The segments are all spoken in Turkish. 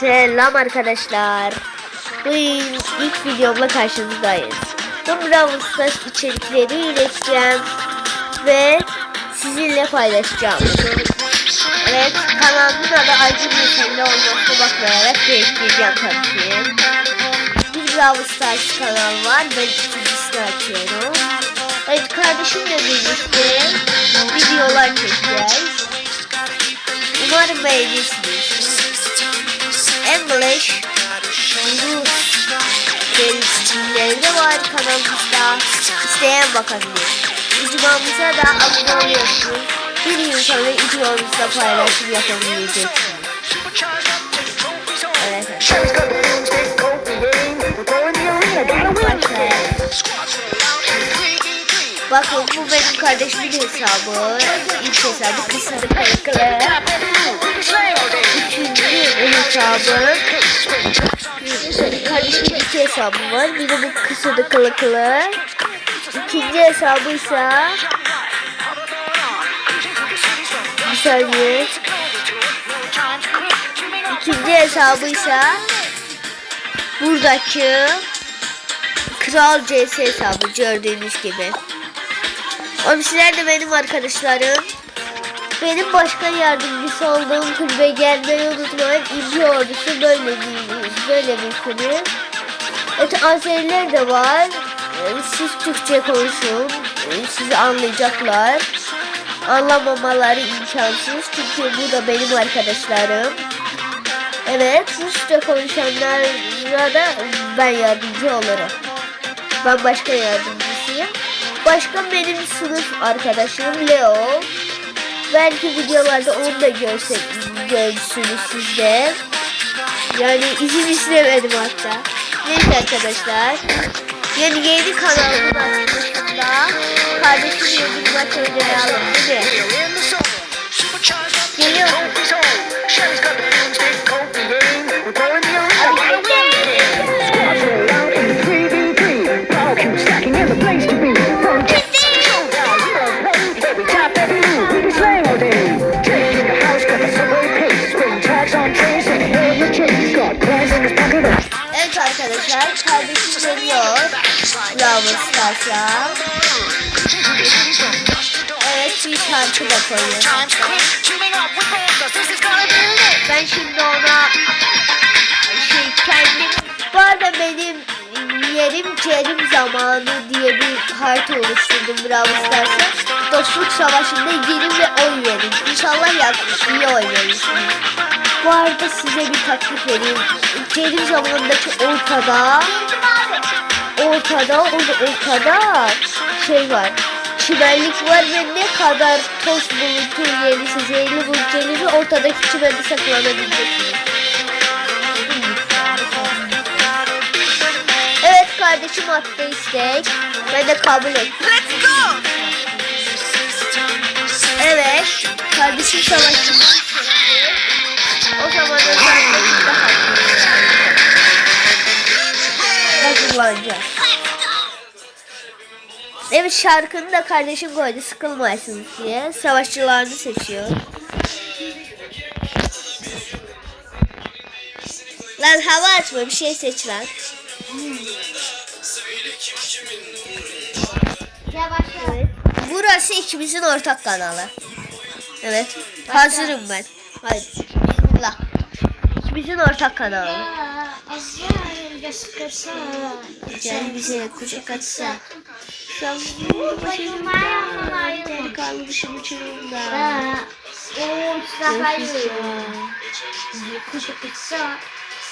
Selam arkadaşlar. Bu ilk videomla karşınızdayız. Bu Brawl Stars içerikleri üreteceğim ve sizinle paylaşacağım. Evet kanalımın adı Aydın Yeterli olmasına bakmayarak değiştireceğim tabii ki. Bir Brawl Stars kanal var. Ben ikincisini açıyorum. Evet kardeşimle birlikte videolar çekeceğiz. Umarım beğenirsiniz. English Rus Gelişimleri de var kanalımızda. İsteyen bakabilir. İcmamıza da abone oluyorsunuz. Bir sonra videomuzda paylaşım yapabileceksiniz. Evet. Bakın bu benim kardeşimin hesabı. İlk hesabı kısırdı kayıklı. Üçüncü hesabı. Kardeşimin iki hesabı var. Bir de bu kısırdı kılıklı. İkinci hesabı ise bir saniye. İkinci hesabı ise buradaki Kral CS hesabı gördüğünüz gibi. Oğlum sizler de benim arkadaşlarım. Benim başkan yardımcısı olduğum kulübe gelmeyi unutmayın. İlgi ordusu böyle bir, böyle bir kulüp. Evet Azeriler de var. Ee, Siz Türkçe konuşun. Ee, Sizi anlayacaklar. Anlamamaları imkansız. Çünkü bu da benim arkadaşlarım. Evet Rusça konuşanlara da ben yardımcı olurum. Ben başka yardımcısıyım. Başka benim sınıf arkadaşım Leo. Belki videolarda onu da görse, görsünüz sizde. Yani izin istemedim hatta. Neyse arkadaşlar. Yani yeni kanalımın açılışında kardeşimle bir maç oynayalım değil mi? Geliyor. Bravo Stars'a. Evet bir şarkı da koyuyorum. Ben şimdi ona şey kendim bu arada benim yerim cerim zamanı diye bir harita oluşturdum Bravo Stars'a. Dostluk savaşında 20 ve 10 yerim. İnşallah ya, iyi oynayırsınız. Bu arada size bir taktik vereyim. Cerim zamanındaki ortada ortada orada ortada şey var. Çimenlik var ve ne kadar toz bulutu gelirse, zehirli bulut gelirse ortadaki çimende saklanabileceksiniz. Evet kardeşim attı istek. Ben de kabul ettim. Evet. Kardeşim savaşçı. O zaman özellikle daha Ne kullanacağız? Evet şarkını da kardeşim koydu sıkılmayasınız diye. Savaşçılarını seçiyor. Lan hava açma bir şey seç lan. Evet. Burası ikimizin ortak kanalı. Evet. Hazırım ben. Hadi. Bismillah. İkimizin ortak kanalı. Gel bize kucak. Delikanlı uçurumda.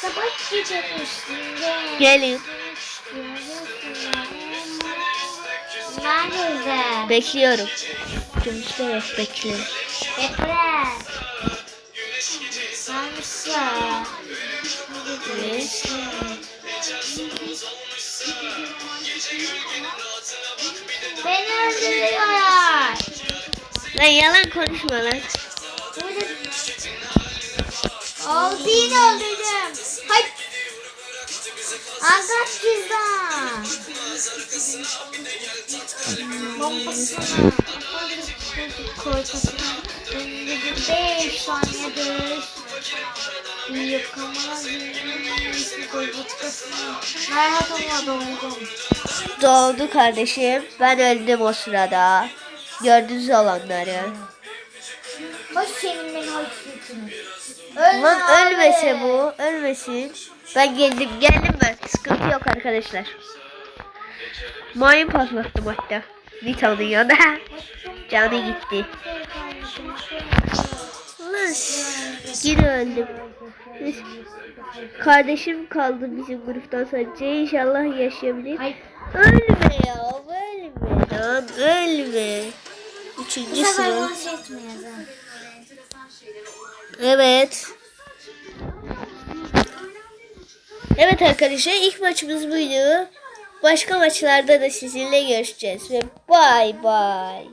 Sabah gecenin üstünde Gelin. Nerede? Bekliyorum. Dönüşte bekliyorum. Bekle Hangisi? Evet. Beni öldürüyorlar Lan yalan konuşma lan. Aldığını öldürdüm Hay Azat cüzdan Bombasına Korkasına Önünde bir beş saniyedir İyi kama işte koy başkasına. Merhat olmadı oldum. Doğdu kardeşim. Ben öldüm o sırada. Gördünüz olanları. Hoş senin beni. Lan ölmese bu. Ölmesin. Ben geldim. Geldim ben. Sıkıntı yok arkadaşlar. Mayın patlattım hatta. Bir tane yana. Canı gitti. Lan yine öldüm. Kardeşim kaldı bizim gruptan sadece. İnşallah yaşayabilir. Hayır. Ölme ya. Ölme lan. Ölme. Üçüncü sıra. ha. Evet. Evet arkadaşlar ilk maçımız buydu. Başka maçlarda da sizinle görüşeceğiz ve bay bay.